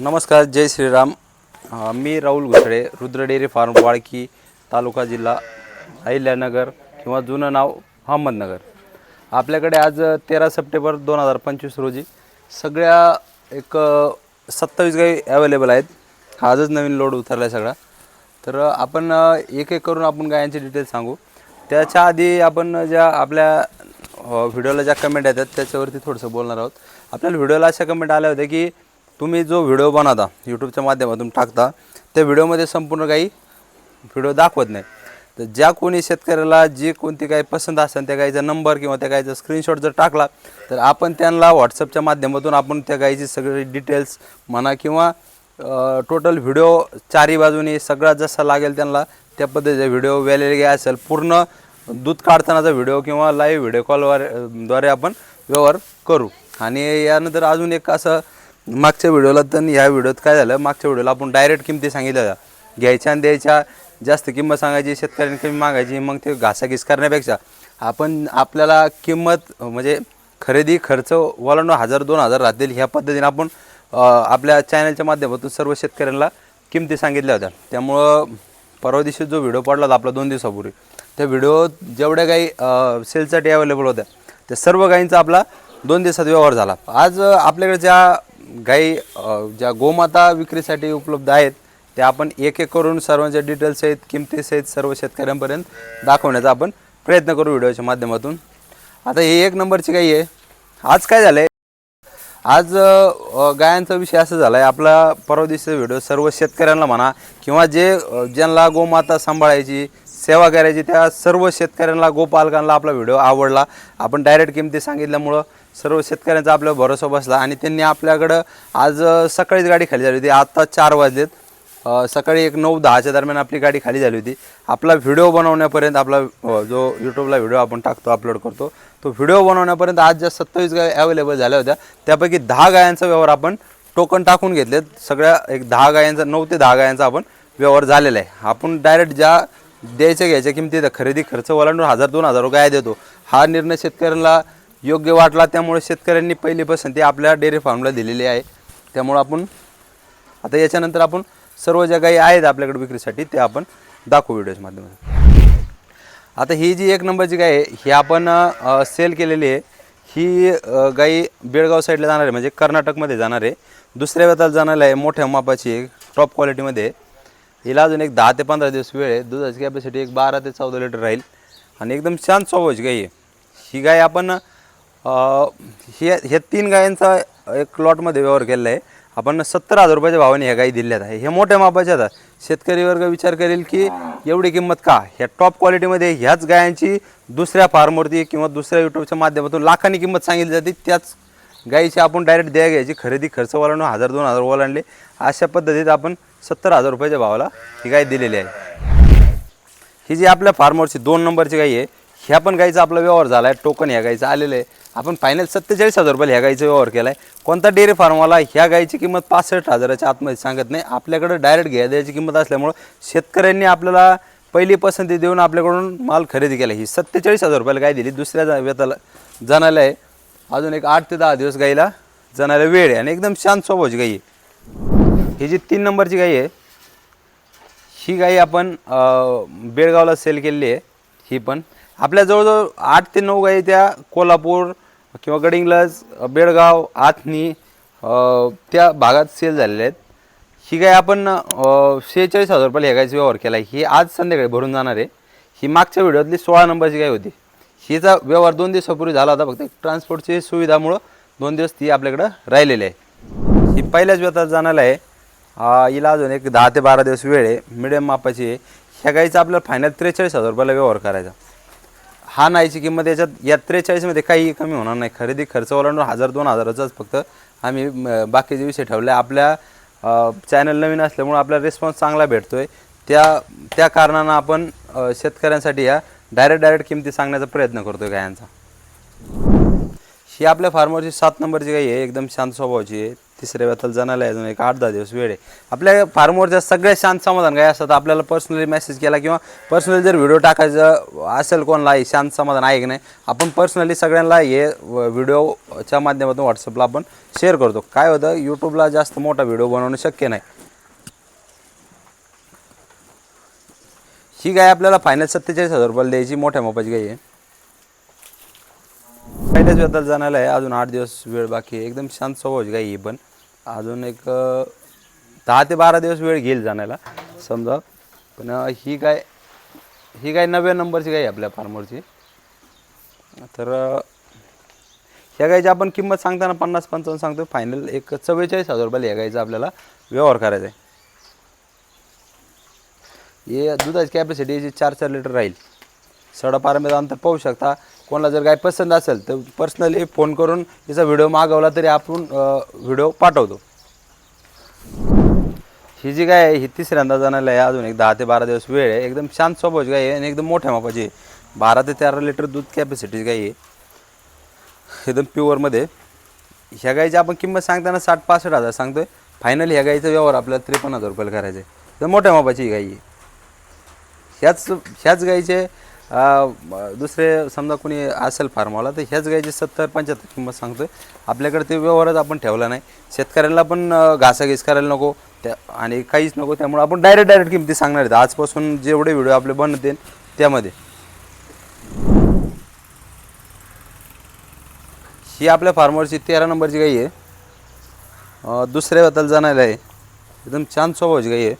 नमस्कार जय श्रीराम. मी राहुल घुसळे रुद्र डेअरी फार्म वाळकी तालुका जिल्हा अहिल्यानगर किंवा जुनं नाव अहमदनगर. आपल्याकडे आज तेरा सप्टेंबर दोन हजार पंचवीस रोजी सगळ्या एक सत्तावीस गाई अवेलेबल आहेत. आजच नवीन लोड उतरला आहे सगळा. तर आपण एक एक करून आपण गायांचे डिटेल्स सांगू. त्याच्या आधी आपण ज्या आपल्या व्हिडिओला ज्या कमेंट येतात त्याच्यावरती थोडंसं बोलणार आहोत. आपल्याला व्हिडिओला अशा कमेंट आल्या होत्या की तुम्ही जो व्हिडिओ बनवता यूट्यूबच्या माध्यमातून टाकता त्या व्हिडिओमध्ये संपूर्ण काही व्हिडिओ दाखवत नाही. तर ज्या कोणी शेतकऱ्याला जी कोणती काही पसंत असेल त्या गाईचा नंबर किंवा त्या गाईचा स्क्रीनशॉट जर टाकला तर आपण त्यांना व्हॉट्सअपच्या माध्यमातून आपण त्या गाईची सगळी डिटेल्स म्हणा किंवा टोटल व्हिडिओ चारी बाजूनी सगळा जसा लागेल त्यांना त्या पद्धतीचा व्हिडिओ व्हॅलिडी असेल पूर्ण दूध काढतानाचा व्हिडिओ किंवा लाईव्ह व्हिडिओ कॉलवर द्वारे आपण व्यवहार करू. आणि यानंतर अजून एक असं मागच्या व्हिडिओला तर ह्या व्हिडिओत काय झालं मागच्या व्हिडिओला आपण डायरेक्ट किमती सांगितल्या होत्या. घ्यायच्या आणि द्यायच्या जास्त किंमत सांगायची शेतकऱ्यांनी कमी मागायची मग ते घासाघीस करण्यापेक्षा. आपण आपल्याला किंमत म्हणजे खरेदी खर्च वलांडून हजार दोन हजार राहतील ह्या पद्धतीने आपण आपल्या चॅनलच्या माध्यमातून सर्व शेतकऱ्यांना किमती सांगितल्या होत्या. त्यामुळं परवा दिवशी जो व्हिडिओ पडला होता आपला दोन दिवसापूर्वी त्या व्हिडिओ जेवढ्या काही सेलसाठी अवेलेबल होत्या त्या सर्व गाईंचा आपला दोन दिवसात व्यवहार झाला. आज आपल्याकडे ज्या गाई ज्या गोमाता विक्रीसाठी उपलब्ध आहेत त्या आपण एक एक करून सर्वांच्या डिटेल्स आहेत किमतीसहित सर्व शेतकऱ्यांपर्यंत दाखवण्याचा आपण प्रयत्न करू व्हिडिओच्या माध्यमातून. आता ही एक नंबरची गाई आहे. आज काय झालं आहे आज गायांचा विषय असा झाला आहे आपला परवा दिवशीचा व्हिडिओ सर्व शेतकऱ्यांना म्हणा किंवा जे ज्यांना गोमाता सांभाळायची सेवा करायची त्या सर्व शेतकऱ्यांना गोपालकांना आपला व्हिडिओ आवडला. आपण डायरेक्ट किमती सांगितल्यामुळं सर्व शेतकऱ्यांचा आपला भरोसा बसला आणि त्यांनी आपल्याकडं आज सकाळीच गाडी खाली झाली होती. आत्ता चार वाजलेत. सकाळी एक नऊ दहाच्या दरम्यान आपली गाडी खाली झाली होती. आपला व्हिडिओ बनवण्यापर्यंत आपला जो यूट्यूबला व्हिडिओ आपण टाकतो अपलोड करतो तो व्हिडिओ बनवण्यापर्यंत आज ज्या सत्तावीस गाय अवेलेबल झाल्या होत्या त्यापैकी दहा गायांचा व्यवहार आपण टोकन टाकून घेतलेत. सगळ्या एक दहा गायांचा नऊ ते दहा गायांचा आपण व्यवहार झालेला आहे. आपण डायरेक्ट ज्या द्यायच्या घ्यायच्या किमतीत खरेदी खर्च ओलांडून हजार दोन हजार गाय देतो. हा निर्णय शेतकऱ्याला योग्य वाटला त्यामुळे शेतकऱ्यांनी पहिली पसंती आपल्या डेअरी फार्मला दिलेली आहे. त्यामुळं आपण आता याच्यानंतर आपण सर्व ज्या गाई आहेत आपल्याकडे विक्रीसाठी ते आपण दाखवू व्हिडिओच्या माध्यमातून. आता ही जी एक नंबरची गाय आहे ही आपण सेल केलेली आहे. ही गाई बेळगाव साईडला जाणार आहे म्हणजे कर्नाटकमध्ये जाणार आहे. दुसऱ्या वेताला जाणार आहे मोठ्या मापाची आहे टॉप क्वालिटीमध्ये हिला अजून एक दहा ते पंधरा दिवस वेळ आहे. दुधाची कॅपॅसिटी एक बारा ते चौदा लिटर राहील. आणि एकदम शांत स्वभावाची गाई आहे. ही गाय आपण हे हे तीन गायांचा एक लॉटमध्ये व्यवहार केलेला आहे. आपण सत्तर हजार रुपयाच्या भावाने ह्या गाई दिल्यात आहे. हे मोठ्या मापाच्या आहेत. शेतकरी वर्ग विचार करेल की एवढी किंमत का? ह्या टॉप क्वालिटीमध्ये ह्याच गायांची दुसऱ्या फार्मवरती किंवा दुसऱ्या यूट्यूबच्या माध्यमातून लाखांनी किंमत सांगितली जाते. त्याच गाईची आपण डायरेक्ट द्या घ्यायची. खरेदी खर्च ओलांडून हजार दोन हजार ओलांडले अशा पद्धतीत आपण सत्तर हजार रुपयाच्या भावाला ही गाय दिलेली आहे. ही जी आपल्या फार्मवरची दोन नंबरची गाई आहे ह्या पण गाईचा आपला व्यवहार झाला आहे टोकन ह्या गाईचं आलेलं आहे. आपण फायनल सत्तेचाळीस हजार रुपयाला ह्या गाईचा व्यवहार केला आहे कोणता डेअरी फार्मवाला ह्या गाईची किंमत पासष्ट हजाराच्या आतमध्ये सांगत नाही. आपल्याकडे डायरेक्ट घ्या द्यायची किंमत असल्यामुळं शेतकऱ्यांनी आपल्याला पहिली पसंती देऊन आपल्याकडून माल खरेदी केला. ही सत्तेचाळीस हजार रुपयाला गाय दिली दुसऱ्या जा- वेताला जाणायला आहे. अजून एक आठ ते दहा दिवस गाईला जाण्याला वेळ आहे आणि एकदम शांत स्वभावची गाई आहे. ही जी तीन नंबरची गाई आहे ही गाई आपण बेळगावला सेल केलेली आहे ही पण. आपल्या जवळजवळ आठ ते नऊ गाई त्या कोल्हापूर किंवा गडिंग्लज बेळगाव आथनी त्या भागात सेल झालेल्या आहेत. ही गाय आपण शेहेचाळीस हजार रुपयाला ह्या गायचा व्यवहार केला आहे ही आज संध्याकाळी भरून जाणार आहे. ही मागच्या व्हिडिओतली सोळा नंबरची गाय होती. हिचा व्यवहार दोन दिवसापूर्वी झाला होता. फक्त ट्रान्सपोर्टची सुविधामुळं दोन दिवस ती आपल्याकडं राहिलेली आहे. ही पहिल्याच व्यवहार जाणार आहे. हिला अजून एक दहा ते बारा दिवस वेळ आहे. मिडियम मापाची आहे. ह्या गाईचा आपल्याला फायनल त्रेचाळीस हजार रुपयाला व्यवहार करायचा. हा नाहीची किंमत याच्यात या त्रेचाळीसमध्ये काही कमी होणार नाही. खरेदी खर्च ओलांडून हजार दोन हजाराचाच फक्त आम्ही बाकीचे विषय ठेवले. आपल्या चॅनल नवीन असल्यामुळे आपला रिस्पॉन्स चांगला भेटतो आहे त्या त्या कारणानं आपण शेतकऱ्यांसाठी या डायरेक्ट डायरेक्ट किमती सांगण्याचा प्रयत्न करतो आहे गायांचा. ही आपल्या फार्मरची सात नंबरची गाई आहे. एकदम शांत स्वभावाची आहे. तिसऱ्या व्यताला जाण्याला अजून एक आठ दहा दिवस वेळ आहे. आपल्या फार्मवरच्या सगळ्या शांत समाधान काय असतात? आपल्याला पर्सनली मेसेज केला किंवा पर्सनली जर व्हिडिओ टाकायचं असेल कोणाला शांत समाधान आहे की नाही? आपण पर्सनली सगळ्यांना हे व्हिडिओच्या माध्यमातून व्हॉट्सअपला आपण शेअर करतो. काय होतं? यूट्यूबला जास्त मोठा व्हिडिओ बनवणं शक्य नाही. ही गाय आपल्याला फायनल सत्तेचाळीस हजार रुपयाला द्यायची मोठ्या मोपाची गाय आहे. पहिल्याच वेताला जाण्याला आहे. अजून आठ दिवस वेळ बाकी आहे. एकदम शांत स्वभावाची गाय ही पण. अजून एक दहा ते बारा दिवस वेळ घेईल जाण्याला समजा. पण ही गाय ही गाय नव्या नंबरची गाय आहे आपल्या फार्मरची तर ह्या गायची आपण किंमत सांगताना पन्नास पंचावन्न सांगतो फायनल एक चव्वेचाळीस हजार रुपयाला ह्या गायचा आपल्याला व्यवहार करायचा आहे. हे दुधाची कॅपॅसिटी याची चार चार लिटर राहील. सडापारामध्ये अंतर पाहू शकता. कोणाला जर काय पसंत असेल तर पर्सनली फोन करून तिचा व्हिडिओ मागवला तरी आपण व्हिडिओ पाठवतो. ही जी गाय आहे ही तिसऱ्यांदा जाण्याला आहे. अजून एक दहा ते बारा दिवस वेळ आहे. एकदम शांत स्वभावची गाय आहे आणि एकदम मोठ्या मापाची आहे. बारा ते तेरा लिटर दूध कॅपॅसिटीची गाय आहे. एकदम प्युअरमध्ये ह्या गायची आपण किंमत सांगताना साठ पासष्ट हजार सांगतोय. फायनल ह्या गायीचा व्यवहार आपल्याला त्रेपन्न हजार रुपयाला करायचा आहे. तर मोठ्या मापाची ही गाई आहे. ह्याच ह्याच गायीचे दुसरे समजा कोणी असेल फार्मवाला तर ह्याच गायची सत्तर पंच्याहत्तर किंमत सांगतोय. आपल्याकडे ते व्यवहारच आपण ठेवला नाही. शेतकऱ्याला पण घासाघीस करायला नको. त्या आणि काहीच नको. त्यामुळे आपण डायरेक्ट डायरेक्ट किमती सांगणार आहेत. आजपासून जेवढे व्हिडिओ आपले बनते त्यामध्ये. ही आपल्या फार्मरची तेरा नंबरची गाई आहे. अं, दुसऱ्या आहे. एकदम छान स्वभावची गाई आहे.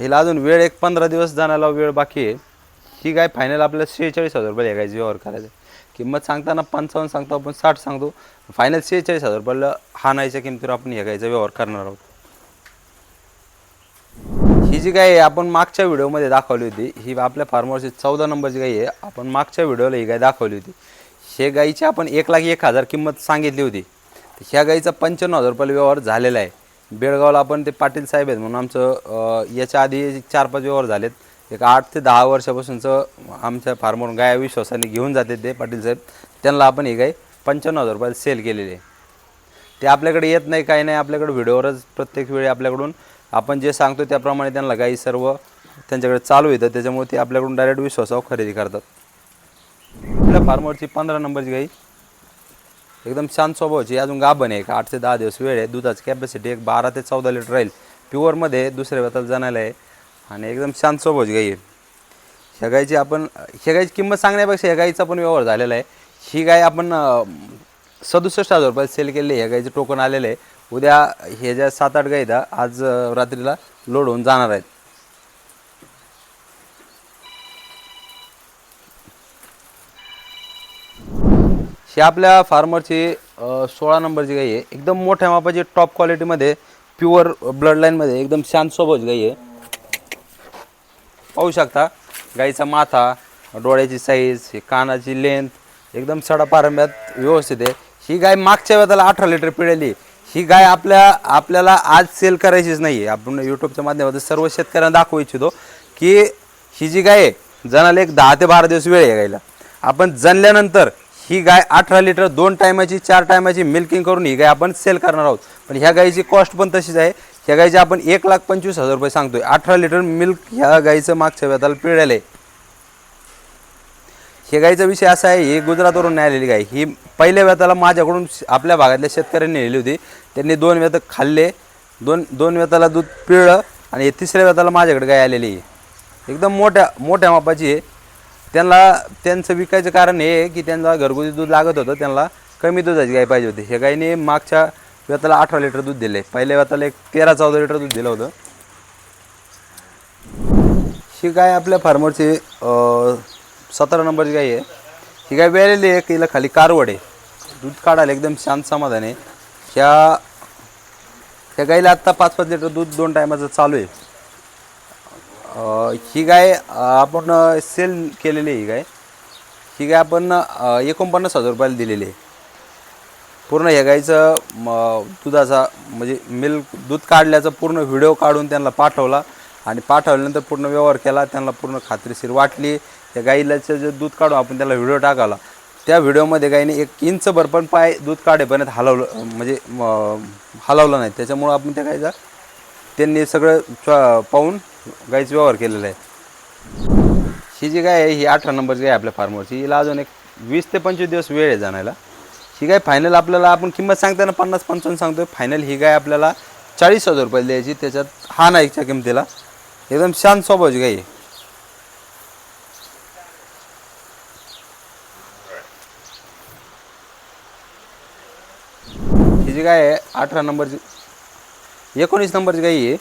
हिला अजून वेळ एक पंधरा दिवस जाण्याला वेळ बाकी आहे. ही गाय फायनल आपल्याला शेहेचाळीस हजार रुपये गायची व्यवहार करायचा किंमत सांगताना पंचावन्न सांगतो आपण साठ सांगतो. फायनल शेहेचाळीस हजार रुपयाला हाणायच्या किमतीवर आपण ह्या गायचा व्यवहार करणार आहोत. ही जी गाय आपण मागच्या व्हिडिओमध्ये दाखवली होती ही आपल्या फार्मरची चौदा नंबरची गाय आहे. आपण मागच्या व्हिडिओला ही गाय दाखवली होती. हे गाईची आपण एक लाख एक हजार किंमत सांगितली होती. ह्या गाईचा पंच्याण्णव हजार रुपयाला व्यवहार झालेला आहे. बेळगावला आपण ते पाटील साहेब आहेत म्हणून आमचं याच्या आधी चार पाच व्यवहार झालेत. एक आठ ते दहा वर्षापासूनचं आमच्या फार्मवरून गाय विश्वासाने घेऊन जाते ते पाटील साहेब. त्यांना आपण ही गाय पंच्याण्णव हजार रुपयाला सेल केलेली आहे. ते आपल्याकडे येत नाही काही नाही आपल्याकडे व्हिडिओवरच प्रत्येक वेळी आपल्याकडून आपण जे सांगतो त्याप्रमाणे त्यांना गाई सर्व त्यांच्याकडे चालू येतं. त्याच्यामुळे ते आपल्याकडून डायरेक्ट विश्वासावर खरेदी करतात. आपल्या फार्मरची पंधरा नंबरची गाई एकदम शांत स्वभावाची अजून गाभण आहे. एक आठ ते दहा दिवस वेळ आहे. दुधाची कॅपॅसिटी एक बारा ते चौदा लिटर राहील. प्युअरमध्ये दुसऱ्या वेताला जाणायला आहे. आणि एकदम शांत स्वभावाची गाई. आहे ह्या गायची आपण ह्या गायची किंमत सांगण्यापेक्षा ह्या गायीचा पण व्यवहार झालेला आहे. ही गाय आपण सदुसष्ट हजार रुपयात सेल केलेली आहे. ह्या गायचं टोकन आलेलं आहे. उद्या हे ज्या सात आठ गाई आज रात्रीला लोड होऊन जाणार आहेत. ही आपल्या फार्मरची सोळा नंबरची गाई आहे. एकदम मोठ्या मापाची टॉप क्वालिटीमध्ये प्युअर ब्लड लाईनमध्ये एकदम शांत सोबत गाई आहे. पाहू शकता गाईचा माथा डोळ्याची साईज कानाची लेंथ एकदम सडापारंब्यात व्यवस्थित आहे. ही गाय मागच्या वेळेला अठरा लिटर पिळाली. ही गाय आपल्या आपल्याला आज सेल करायचीच नाही आहे आपण यूट्यूबच्या माध्यमातून सर्व शेतकऱ्यांना दाखवू इच्छितो की ही जी गाय आहे जणाला एक दहा ते बारा दिवस वेळ आहे गायला. आपण जनल्यानंतर ही गाय अठरा लिटर दोन टायमाची चार टायमाची मिल्किंग करून ही गाय आपण सेल करणार आहोत. पण ह्या गायीची कॉस्ट पण तशीच आहे. ह्या गाईचे आपण एक लाख पंचवीस हजार रुपये सांगतोय. अठरा लिटर मिल्क ह्या गाईचं मागच्या वेताला पिळलेलं आहे. हे गाईचा विषय असा आहे ही गुजरातवरून नाही आलेली गाय. ही पहिल्या व्यताला माझ्याकडून श- आपल्या भागातल्या शेतकऱ्यांनी नेली होती. त्यांनी दोन व्यत खाल्ले. दोन दोन व्यताला दूध पिळलं आणि तिसऱ्या व्यताला माझ्याकडे गाय आलेली आहे. एकदम मोठ्या मोठ्या मापाची आहे. त्यांना त्यांचं विकायचं कारण हे की त्यांना घरगुती दूध लागत होतं. त्यांना कमी दुधाची गाय पाहिजे होती. ह्या गायीने मागच्या व्यताला अठरा लिटर दूध दिले पहिल्या व्यताला एक तेरा चौदा लिटर दूध दिलं होतं. ही गाय आपल्या फार्मरची सतरा नंबरची गाय आहे. ही गाय वेळेली आहे हिला खाली कारवड आहे. दूध काढायला एकदम शांत समाधान आहे. ह्या ह्या गाईला आत्ता पाच पाच लिटर दूध दोन टायमाचं चालू आहे. ही गाय आपण सेल केलेली आहे ही गाय. ही गाय आपण एकोणपन्नास हजार रुपयाला दिलेली आहे. पूर्ण हे गाईचं म, दुधाचा म्हणजे मिल्क दूध काढल्याचा पूर्ण व्हिडिओ काढून त्यांना पाठवला. आणि पाठवल्यानंतर पूर्ण व्यवहार केला. त्यांना पूर्ण खात्रीशीर वाटली. त्या गाईलाचं जे दूध काढून आपण त्याला व्हिडिओ टाकाला त्या व्हिडिओमध्ये गाईने एक इंचभर पण पाय दूध काढेपर्यंत हलवलं म्हणजे हलवलं नाही. त्याच्यामुळं आपण त्या गाईचा त्यांनी सगळं पाहून गाईचा व्यवहार केलेला आहे. ही जी गाय आहे ही अठरा नंबरची गाय आपल्या फार्मरची हिला अजून एक वीस ते पंचवीस दिवस वेळ आहे जाण्याला. ही गाय फायनल आपल्याला आपण किंमत सांगताना पन्नास पंचावन्न सांगतो फायनल ही गाय आपल्याला चाळीस हजार रुपये द्यायची त्याच्यात हा नाईकच्या किमतीला. एकदम शांत स्वभावची गाय आहे ही जी गाय आहे अठरा नंबरची एकोणीस नंबरची गाय आहे.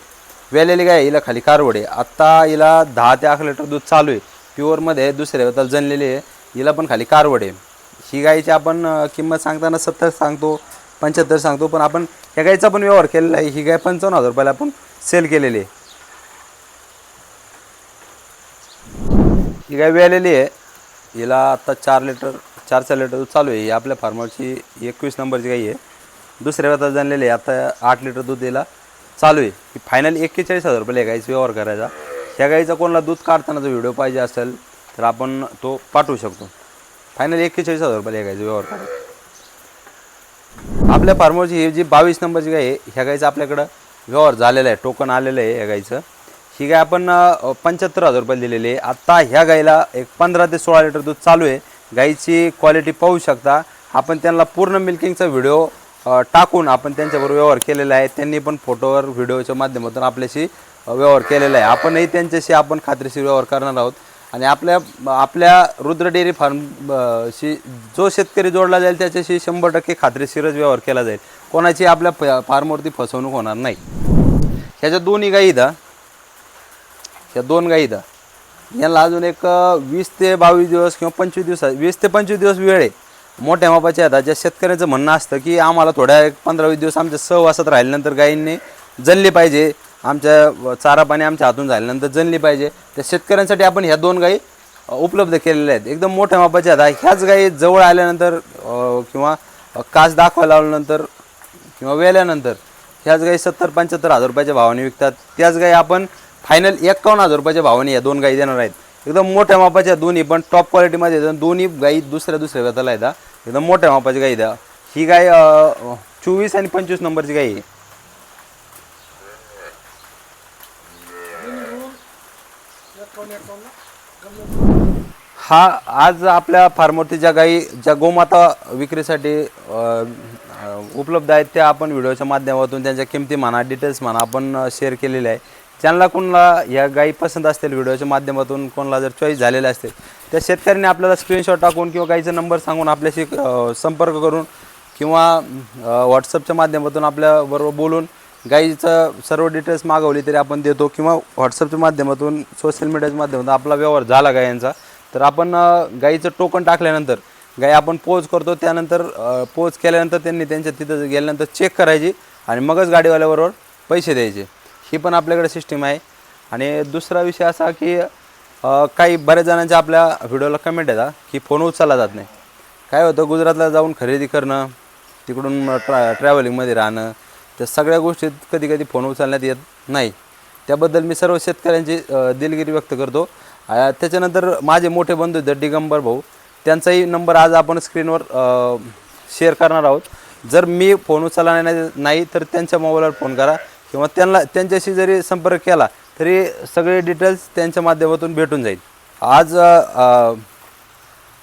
वेलेली गाय हिला खाली कारवड आहे. आत्ता हिला दहा ते अकरा लिटर दूध चालू आहे. प्युअरमध्ये दुसऱ्या वेताला जनलेली आहे. हिला पण खाली कारवड आहे. ही गाईची आपण किंमत सांगताना सत्तर सांगतो पंच्याहत्तर सांगतो पण आपण ह्या गाईचा पण व्यवहार केलेला आहे. ही गाय पंचावन्न हजार रुपयाला आपण सेल केलेली आहे. ही गाय वेलेली आहे. हिला आत्ता चार लिटर चार चार लिटर दूध चालू आहे. ही आपल्या फार्मरची एकवीस नंबरची गाई आहे. दुसऱ्या वेळात जाणलेली आहे. आता आठ लिटर दूध दिला चालू आहे. की फायनल एक्केचाळीस हजार रुपये गाईचा व्यवहार करायचा. ह्या गाईचा कोणाला दूध काढताना जो व्हिडिओ पाहिजे असेल तर आपण तो पाठवू शकतो. फायनल एक्केचाळीस हजार रुपये गायचं व्यवहार करायचा आपल्या फार्मरची ही जी बावीस नंबरची गाय आहे ह्या गायचं आपल्याकडं व्यवहार झालेला आहे टोकन आलेलं आहे ह्या गाईचं ही गाय आपण पंच्याहत्तर हजार रुपये दिलेली आहे. आत्ता ह्या गाईला एक पंधरा ते सोळा लिटर दूध चालू आहे. गाईची क्वालिटी पाहू शकता. आपण त्यांना पूर्ण मिल्किंगचा व्हिडिओ टाकून आपण त्यांच्याबरोबर व्यवहार केलेला आहे. त्यांनी पण फोटोवर व्हिडिओच्या माध्यमातून आपल्याशी व्यवहार केलेला आहे. आपणही त्यांच्याशी आपण खात्रीशीर व्यवहार करणार आहोत. आणि आपल्या आपल्या रुद्र डेअरी फार्म शी जो शेतकरी जोडला जाईल त्याच्याशी शंभर टक्के खात्रीशीरच व्यवहार केला जाईल. कोणाची आपल्या फ- फार्मवरती फसवणूक होणार नाही. ह्याच्या दोन्ही गाई इथं ह्या दोन गाई इथं यांना अजून एक वीस ते बावीस दिवस किंवा पंचवीस दिवस वीस ते पंचवीस दिवस वेळ आहे. मोठ्या मापाच्या आता ज्या शेतकऱ्याचं म्हणणं असतं की आम्हाला थोड्या एक पंधरा वीस दिवस आमच्या सहवासात राहिल्यानंतर गायींनी जनली पाहिजे. आमच्या चारा पाणी आमच्या हातून झाल्यानंतर जनली पाहिजे. त्या शेतकऱ्यांसाठी आपण ह्या दोन गायी उपलब्ध केलेल्या आहेत. एकदम मोठ्या मापाच्या आहेत. ह्याच गायी जवळ आल्यानंतर किंवा कास दाखवायला लावल्यानंतर किंवा वेल्यानंतर ह्याच गाई सत्तर पंच्याहत्तर हजार रुपयाच्या भावाने विकतात. त्याच गाई आपण फायनल एकावन्न हजार रुपयाच्या भावाने या दोन गाई देणार आहेत. एकदम मोठ्या मापाच्या दोन्ही पण टॉप क्वालिटीमध्ये आहेत. दोन्ही गाई दुसऱ्या दुसऱ्या व्यताला येतात एकदम मोठ्या मापाची गाई द्या. ही गाय चोवीस आणि पंचवीस नंबरची गाई आहे. हा आज आपल्या फार्मवरती ज्या गाई ज्या गोमाता विक्रीसाठी उपलब्ध आहेत त्या आपण व्हिडिओच्या माध्यमातून त्यांच्या किमती म्हणा डिटेल्स म्हणा आपण शेअर केलेले आहे. ज्यांना कोणाला या गाई पसंत असतील व्हिडिओच्या माध्यमातून कोणाला जर चॉईस झालेल्या असतील त्या शेतकऱ्यांनी आपल्याला स्क्रीनशॉट टाकून किंवा गाईचा नंबर सांगून आपल्याशी संपर्क करून किंवा व्हॉट्सअपच्या माध्यमातून आपल्याबरोबर बोलून गाईचं सर्व डिटेल्स मागवली तरी आपण देतो किंवा व्हॉट्सअपच्या माध्यमातून सोशल मीडियाच्या माध्यमातून आपला व्यवहार झाला गायांचा तर आपण गाईचं टोकन टाकल्यानंतर गाई आपण पोच करतो त्यानंतर पोच केल्यानंतर त्यांनी त्यांच्या तिथं गेल्यानंतर चेक करायची आणि मगच गाडीवाल्याबरोबर पैसे द्यायचे. ही पण आपल्याकडे सिस्टीम आहे. आणि दुसरा विषय असा की काही बऱ्याच जणांच्या आपल्या व्हिडिओला कमेंट येतात की फोन उचलला जात नाही. काय होतं गुजरातला जाऊन खरेदी करणं तिकडून ट्रॅ ट्रॅव्हलिंगमध्ये राहणं त्या सगळ्या गोष्टीत कधी कधी फोन उचलण्यात येत नाही. त्याबद्दल मी सर्व शेतकऱ्यांची दिलगिरी व्यक्त करतो. त्याच्यानंतर माझे मोठे बंधू आहेत दिगंबर भाऊ. त्यांचाही नंबर आज आपण स्क्रीनवर शेअर करणार आहोत. जर मी फोन उचलला नाही नाही तर त्यांच्या मोबाईलवर फोन करा. किंवा त्यांना त्यांच्याशी जरी संपर्क केला तरी सगळे डिटेल्स त्यांच्या माध्यमातून भेटून जाईल. आज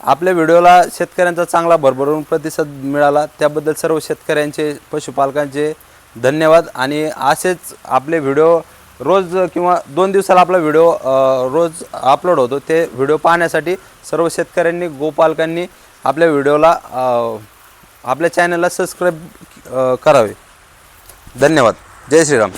आपल्या व्हिडिओला शेतकऱ्यांचा चांगला भरभरून प्रतिसाद मिळाला. त्याबद्दल सर्व शेतकऱ्यांचे पशुपालकांचे धन्यवाद. आणि असेच आपले व्हिडिओ रोज किंवा दोन दिवसाला आपला व्हिडिओ रोज अपलोड होतो. ते व्हिडिओ पाहण्यासाठी सर्व शेतकऱ्यांनी गोपालकांनी आपल्या व्हिडिओला आपल्या चॅनलला सबस्क्राईब करावे. धन्यवाद. जय श्रीराम.